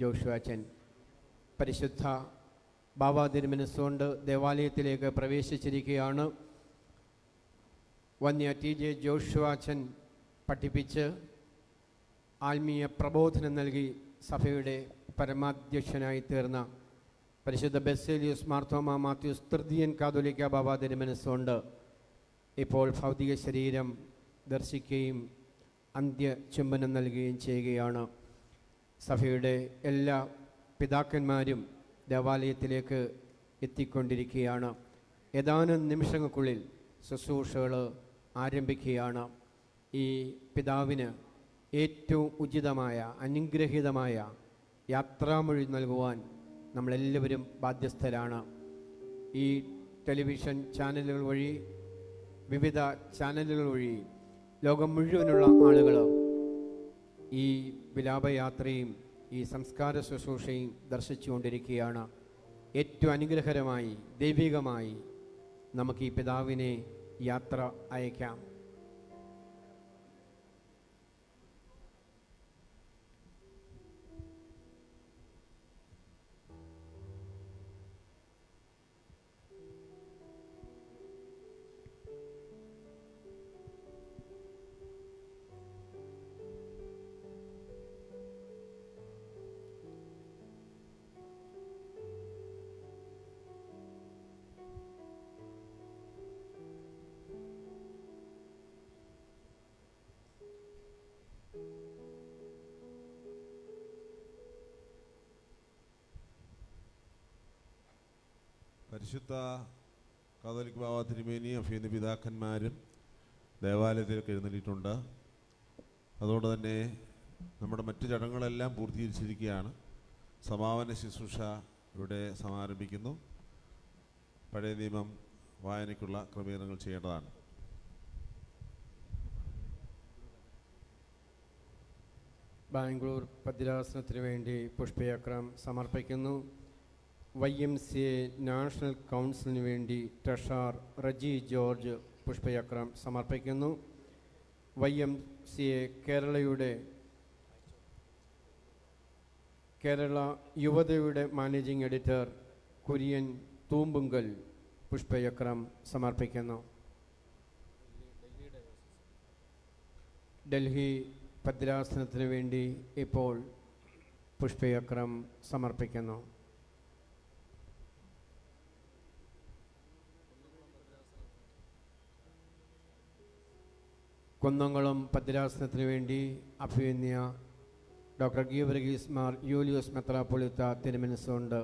ജോഷുവാച്ചൻ പരിശുദ്ധ ബാബ തിരുമനസ്സുകൊണ്ട് ദേവാലയത്തിലേക്ക് പ്രവേശിച്ചിരിക്കുകയാണ്. വന്യ ടി ജെ ജോഷുവാച്ചൻ പഠിപ്പിച്ച് ആത്മീയ പ്രബോധനം നൽകി സഭയുടെ പരമാധ്യക്ഷനായി തീർന്ന പരിശുദ്ധ ബെസേലിയസ് മാർത്തോമ മാത്യൂസ് തൃതീയൻ കാതോലിക്ക ബാബ തിരുമനസ്സുകൊണ്ട് ഇപ്പോൾ ഭൗതിക ശരീരം ദർശിക്കുകയും അന്ത്യ ചുംബനം നൽകുകയും ചെയ്യുകയാണ്. സഭയുടെ എല്ലാ പിതാക്കന്മാരും ദേവാലയത്തിലേക്ക് എത്തിക്കൊണ്ടിരിക്കുകയാണ്. ഏതാനും നിമിഷങ്ങൾക്കുള്ളിൽ ശുശ്രൂഷകൾ ആരംഭിക്കുകയാണ്. ഈ പിതാവിന് ഏറ്റവും ഉചിതമായ അനുഗ്രഹീതമായ യാത്രാമൊഴി നൽകുവാൻ നമ്മളെല്ലാവരും ബാധ്യസ്ഥരാണ്. ഈ ടെലിവിഷൻ ചാനലുകൾ വഴി വിവിധ ചാനലുകൾ വഴി ലോകം മുഴുവനുള്ള ആളുകൾ ഈ വിലാപയാത്രയും ഈ സംസ്കാര ശുശ്രൂഷയും ദർശിച്ചുകൊണ്ടിരിക്കുകയാണ്. ഏറ്റവും അനുഗ്രഹകരമായി ദൈവികമായി നമുക്ക് ഈ പിതാവിനെ യാത്ര അയക്കാം. പരിശുദ്ധ കാതോലിക് ബാബ തിരുമേനി അഫീന്ദ പിതാക്കന്മാരും ദേവാലയത്തിലേക്ക് എഴുന്നള്ളിയിട്ടുണ്ട്. അതുകൊണ്ട് തന്നെ നമ്മുടെ മറ്റു ചടങ്ങുകളെല്ലാം പൂർത്തീകരിച്ചിരിക്കുകയാണ്. സമാപന ശുശ്രൂഷ ഇവിടെ സമാരംഭിക്കുന്നു. പഴയ നിയമം വായനയ്ക്കുള്ള ക്രമീകരണങ്ങൾ ചെയ്യേണ്ടതാണ്. ബാംഗ്ലൂർ ഭദ്രാസനത്തിന് വേണ്ടി പുഷ്പയക്രം സമർപ്പിക്കുന്നു. Y M C A national കൗൺസിലിന് വേണ്ടി ട്രഷാർ റജി ജോർജ് പുഷ്പചക്രം സമർപ്പിക്കുന്നു. വൈ എം സി എ കേരളയുടെ കേരള യുവതയുടെ മാനേജിംഗ് എഡിറ്റർ കുര്യൻ തൂമ്പുങ്കൽ പുഷ്പചക്രം സമർപ്പിക്കുന്നു. ഡൽഹി ഭദ്രാസനത്തിന് വേണ്ടി ഇപ്പോൾ പുഷ്പചക്രം സമർപ്പിക്കുന്നു. കുന്നംകുളം ഭദ്രാസനത്തിന് വേണ്ടി അഭിനയ ഡോക്ടർ ഗീവർഗീസ് മാർ യൂലിയോസ് മെത്രാപ്പൊളിത്ത തിരുമനസുകൊണ്ട്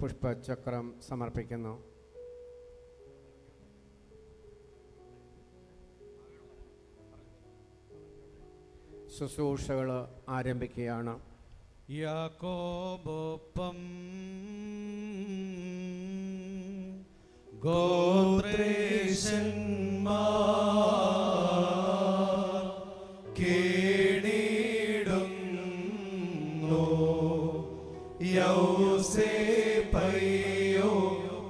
പുഷ്പചക്രം സമർപ്പിക്കുന്നു. ശുശ്രൂഷകൾ ആരംഭിക്കുകയാണ്. യാക്കോബൊപ്പം ഗോത്രേശന്മാർ യൗസേപ്പയ്യോ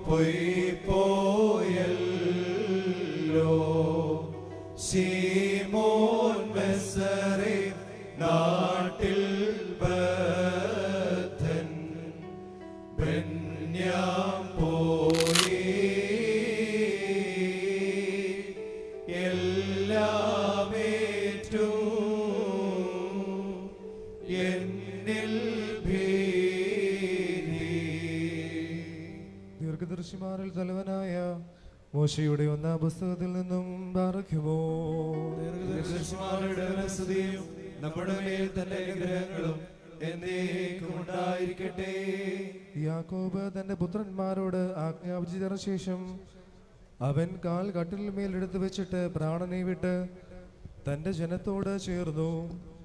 പൊയ് പോയല്ലോ ശീമോൻ മെസ്സറെ നാട്ടിൽ ബദ്ധൻ. ബന്യാം പോയി. എല്ലാമേറ്റു ദീർഘദർശിമാരിൽ തലവനായ മോശയുടെ ഒന്നാം പുസ്തകത്തിൽ നിന്നും പാറയ്ക്കുമോ നമ്മുടെ മേൽ തന്റെ അനുഗ്രഹങ്ങളും എന്നേക്കും ഉണ്ടായിരിക്കട്ടെ. യാക്കോബ് തന്റെ പുത്രന്മാരോട് ആജ്ഞാപിച്ചതിനു ശേഷം അവൻ കാൽ കട്ടിൽ മേലെടുത്ത് വെച്ചിട്ട് പ്രാണനെ വിട്ട് തന്റെ ജനത്തോട് ചേർന്നു.